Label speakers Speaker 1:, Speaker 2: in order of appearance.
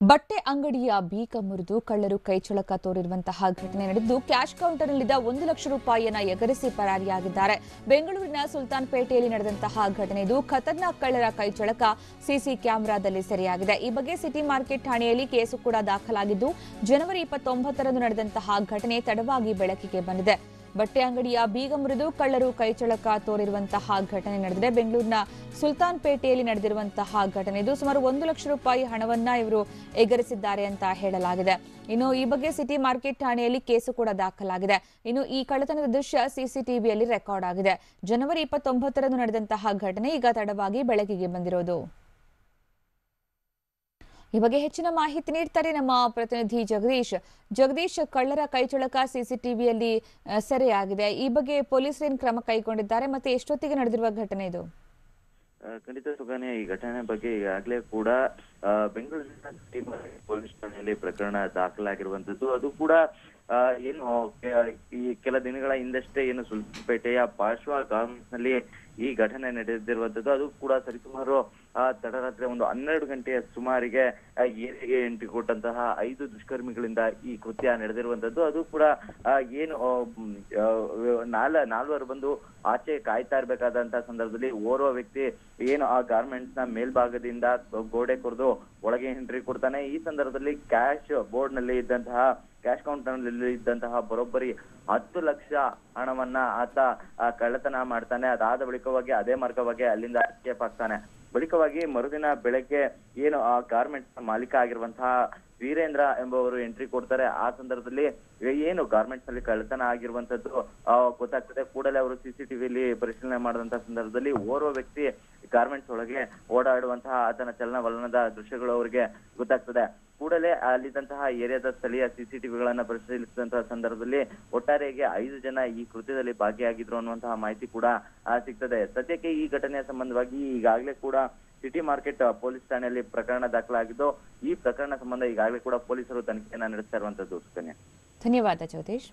Speaker 1: ಬಟ್ಟೆ ಅಂಗಡಿಯ ಬೀಕ ಮುರಿದು ಕಳ್ಳರು ಕೈಚಳಕ ತೋರಿರುವಂತಹ ಘಟನೆ ನಡೆದಿದ್ದು, ಕ್ಯಾಶ್ ಕೌಂಟರ್ನಲ್ಲಿದ್ದ ಒಂದು ಲಕ್ಷ ರೂಪಾಯಿಯನ್ನ ಎಗರಿಸಿ ಪರಾರಿಯಾಗಿದ್ದಾರೆ. ಬೆಂಗಳೂರಿನ ಸುಲ್ತಾನ್ಪೇಟೆಯಲ್ಲಿ ನಡೆದಂತಹ ಘಟನೆ ಇದು. ಖತರ್ನಾಕ್ ಕಳ್ಳರ ಕೈಚಳಕ ಸಿಸಿ ಕ್ಯಾಮೆರಾದಲ್ಲಿ ಸೆರೆಯಾಗಿದೆ. ಈ ಬಗ್ಗೆ ಸಿಟಿ ಮಾರ್ಕೆಟ್ ಠಾಣೆಯಲ್ಲಿ ಕೇಸು ಕೂಡ ದಾಖಲಾಗಿದ್ದು, ಜನವರಿ ಇಪ್ಪತ್ತೊಂಬತ್ತರಂದು ನಡೆದಂತಹ ಘಟನೆ ತಡವಾಗಿ ಬೆಳಕಿಗೆ ಬಂದಿದೆ. ಬಟ್ಟೆ ಅಂಗಡಿಯ ಬೀಗ ಮುರಿದು ಕಳ್ಳರು ಕೈಚಳಕ ತೋರಿರುವಂತಹ ಘಟನೆ ನಡೆದಿದೆ. ಬೆಂಗಳೂರಿನ ಸುಲ್ತಾನ್ಪೇಟೆಯಲ್ಲಿ ನಡೆದಿರುವಂತಹ ಘಟನೆ. ಇದು ಸುಮಾರು ಒಂದು ಲಕ್ಷ ರೂಪಾಯಿ ಹಣವನ್ನ ಇವರು ಎಗರಿಸಿದ್ದಾರೆ ಅಂತ ಹೇಳಲಾಗಿದೆ. ಇನ್ನು ಈ ಬಗ್ಗೆ ಸಿಟಿ ಮಾರ್ಕೆಟ್ ಠಾಣೆಯಲ್ಲಿ ಕೇಸು ಕೂಡ ದಾಖಲಾಗಿದೆ. ಇನ್ನು ಈ ಕಳ್ಳತನದ ದೃಶ್ಯ ಸಿಸಿಟಿವಿಯಲ್ಲಿ ರೆಕಾರ್ಡ್ ಆಗಿದೆ. ಜನವರಿ ಇಪ್ಪತ್ತೊಂಬತ್ತರಂದು ನಡೆದಂತಹ ಘಟನೆ ಈಗ ತಡವಾಗಿ ಬೆಳಕಿಗೆ ಬಂದಿರೋದು. ಈ ಬಗ್ಗೆ ಹೆಚ್ಚಿನ ಮಾಹಿತಿ ನೀಡ್ತಾರೆ ನಮ್ಮ ಪ್ರತಿನಿಧಿ ಜಗದೀಶ್. ಜಗದೀಶ್, ಕಳ್ಳರ ಕೈಚಳಕ ಸಿಸಿಟಿವಿಯಲ್ಲಿ ಸೆರೆಯಾಗಿದೆ. ಈ ಬಗ್ಗೆ ಪೊಲೀಸರೇನು ಕ್ರಮ ಕೈಗೊಂಡಿದ್ದಾರೆ ಮತ್ತೆ ಎಷ್ಟೊತ್ತಿಗೆ ನಡೆದಿರುವ ಘಟನೆ ಇದು?
Speaker 2: ಖಂಡಿತ ಸುಗಾನೆ ಈ ಘಟನೆ ಬಗ್ಗೆ ಈಗಾಗಲೇ ಕೂಡ ಬೆಂಗಳೂರಿನ ಪೊಲೀಸ್ ಠಾಣೆಯಲ್ಲಿ ಪ್ರಕರಣ ದಾಖಲಾಗಿರುವಂತದ್ದು. ಅದು ಕೂಡ ಏನು ಈ ಕೆಲ ದಿನಗಳ ಹಿಂದಷ್ಟೇ ಏನು ಸುಲ್ತಾನ್ಪೇಟೆಯ ಪಾರ್ಶ್ವ ನಲ್ಲಿ ಈ ಘಟನೆ ನಡೆದಿರುವಂತದ್ದು ಅದು ಕೂಡ ಸರಿಸುಮಾರು ತಡರಾತ್ರಿ ಒಂದು ಹನ್ನೆರಡು ಗಂಟೆಯ ಸುಮಾರಿಗೆ ಏರಿಗೆ ಎಂಟ್ರಿ ಕೊಟ್ಟಂತಹ ಐದು ದುಷ್ಕರ್ಮಿಗಳಿಂದ ಈ ಕೃತ್ಯ ನಡೆದಿರುವಂತದ್ದು ಅದು ಕೂಡ ಏನು ನಾಲ, ನಾಲ್ವರು ಬಂದು ಆಚೆ ಕಾಯ್ತಾ ಇರ್ಬೇಕಾದಂತಹ ಸಂದರ್ಭದಲ್ಲಿ ಓರ್ವ ವ್ಯಕ್ತಿ ಏನು ಆ ಗಾರ್ಮೆಂಟ್ಸ್ನ ಮೇಲ್ಭಾಗದಿಂದ ಗೋಡೆ ಕೊರೆದು ಒಳಗೆ ಎಂಟ್ರಿ ಕೊಡ್ತಾನೆ. ಈ ಸಂದರ್ಭದಲ್ಲಿ ಕ್ಯಾಶ್ ಬೋರ್ಡ್ನಲ್ಲಿ ಇದ್ದಂತಹ ಕ್ಯಾಶ್ ಕೌಂಟರ್ನಲ್ಲಿ ಇದ್ದಂತಹ ಬರೋಬ್ಬರಿ ಹತ್ತು ಲಕ್ಷ ಹಣವನ್ನ ಆತ ಕಳ್ಳತನ ಮಾಡ್ತಾನೆ. ಅದಾದ ಬಳಿಕವಾಗಿ ಅದೇ ಮಾರ್ಗವಾಗಿ ಅಲ್ಲಿಂದ ಎಸ್ಕೇಪ್ ಆಗ್ತಾನೆ. ಬಳಿಕವಾಗಿ ಮರುದಿನ ಬೆಳಗ್ಗೆ ಏನು ಆ ಗಾರ್ಮೆಂಟ್ಸ್ ಮಾಲೀಕ ಆಗಿರುವಂತಹ ವೀರೇಂದ್ರ ಎಂಬುವರು ಎಂಟ್ರಿ ಕೊಡ್ತಾರೆ. ಆ ಸಂದರ್ಭದಲ್ಲಿ ಏನು ಗಾರ್ಮೆಂಟ್ಸ್ನಲ್ಲಿ ಕಳ್ಳತನ ಆಗಿರುವಂತದ್ದು ಗೊತ್ತಾಗ್ತದೆ. ಕೂಡಲೇ ಅವರು ಸಿಸಿಟಿವಿಲಿ ಪರಿಶೀಲನೆ ಮಾಡಿದಂತ ಸಂದರ್ಭದಲ್ಲಿ ಓರ್ವ ವ್ಯಕ್ತಿ ಗಾರ್ಮೆಂಟ್ಸ್ ಒಳಗೆ ಓಡಾಡುವಂತಹ ಆತನ ಚಲನವಲನದ ದೃಶ್ಯಗಳು ಅವರಿಗೆ ಗೊತ್ತಾಗ್ತದೆ. ಕೂಡಲೇ ಅಲ್ಲಿದ್ದಂತಹ ಏರಿಯಾದ ಸ್ಥಳೀಯ ಸಿಸಿಟಿವಿಗಳನ್ನ ಪರಿಶೀಲಿಸಿದಂತಹ ಸಂದರ್ಭದಲ್ಲಿ ಒಟ್ಟಾರೆಯಾಗಿ ಐದು ಜನ ಈ ಕೃತ್ಯದಲ್ಲಿ ಭಾಗಿಯಾಗಿದ್ರು ಅನ್ನುವಂತಹ ಮಾಹಿತಿ ಕೂಡ ಸಿಗ್ತದೆ. ಸದ್ಯಕ್ಕೆ ಈ ಘಟನೆಯ ಸಂಬಂಧವಾಗಿ ಈಗಾಗಲೇ ಕೂಡ ಸಿಟಿ ಮಾರ್ಕೆಟ್ ಪೊಲೀಸ್ ಠಾಣೆಯಲ್ಲಿ ಪ್ರಕರಣ ದಾಖಲಾಗಿದ್ದು, ಈ ಪ್ರಕರಣ ಸಂಬಂಧ ಈಗಾಗಲೇ ಕೂಡ ಪೊಲೀಸರು ತನಿಖೆಯನ್ನ ನಡೆಸ್ತಾ ಇರುವಂತದ್ದು
Speaker 1: ಧನ್ಯವಾದ ಜಗದೀಶ್